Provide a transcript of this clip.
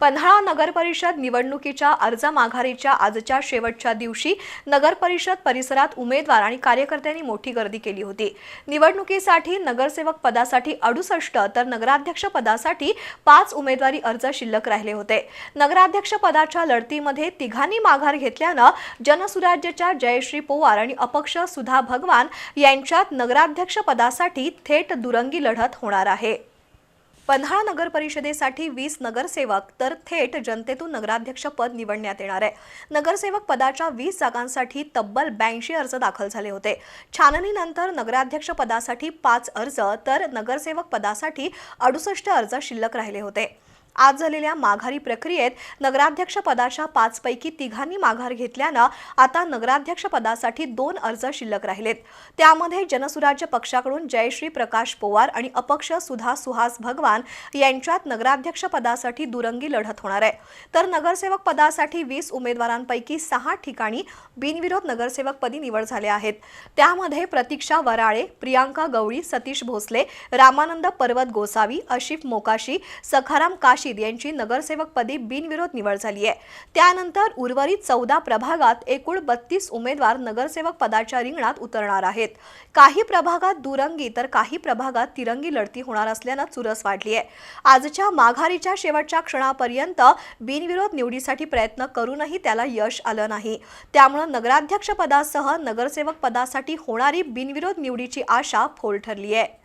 पन्हाळा नगरपरिषद निवडणुकीच्या अर्ज माघारीच्या आजच्या शेवटच्या दिवशी नगरपरिषद परिसरात उमेदवार आणि कार्यकर्त्यांनी मोठी गर्दी केली होती. निवडणुकीसाठी नगरसेवक पदासाठी अडुसष्ट तर नगराध्यक्ष पदासाठी पाच उमेदवारी अर्ज शिल्लक राहिले होते. नगराध्यक्ष पदाच्या लढतीमध्ये तिघांनी माघार घेतल्यानं जनसुराज्यच्या जयश्री पोवार आणि अपक्ष सुधा भगवान यांच्यात नगराध्यक्ष पदासाठी थेट दुरंगी लढत होणार आहे. पन्हाळा नगर परिषदेसाठी वीस नगरसेवक तर थेट जनतेतून नगराध्यक्ष पद निवडण्यात येणार आहे. नगरसेवक पदाच्या वीस जागांसाठी तब्बल ब्याऐंशी अर्ज दाखल झाले होते. छाननीनंतर नगराध्यक्ष पदासाठी पाच अर्ज तर नगरसेवक पदासाठी अडुसष्ट अर्ज शिल्लक राहिले होते. आज झालेल्या माघारी प्रक्रियेत नगराध्यक्ष पदाच्या पाचपैकी तिघांनी माघार घेतल्यानं आता नगराध्यक्ष पदासाठी दोन अर्ज शिल्लक राहिलेत. त्यामध्ये जनसुराज्य पक्षाकडून जयश्री प्रकाश पोवार आणि अपक्ष सुधा सुहास भगवान यांच्यात नगराध्यक्ष पदासाठी दुरंगी लढत होणार आहे. तर नगरसेवक पदासाठी वीस उमेदवारांपैकी सहा ठिकाणी बिनविरोध नगरसेवकपदी निवड झाले आहेत. त्यामध्ये प्रतीक्षा वराळे प्रियांका गवळी सतीश भोसले रामानंद पर्वत गोसावी अशिफ मोकाशी सखाराम काशी काशीद यांची नगरसेवकपदी बिनविरोध निवड झाली आहे. त्यानंतर उर्वरित चौदा प्रभागात एकूण बत्तीस उमेदवार नगरसेवक पदाच्या रिंगणात उतरणार आहेत. काही प्रभागात दुरंगी तर काही प्रभागात तिरंगी लढती होणार असल्यानं चुरस वाढली आहे. आजच्या माघारीच्या शेवटच्या क्षणापर्यंत बिनविरोध निवडीसाठी प्रयत्न करूनही त्याला यश आलं नाही. त्यामुळं नगराध्यक्ष पदासह नगरसेवक पदासाठी होणारी बिनविरोध निवडीची आशा फोल ठरली आहे.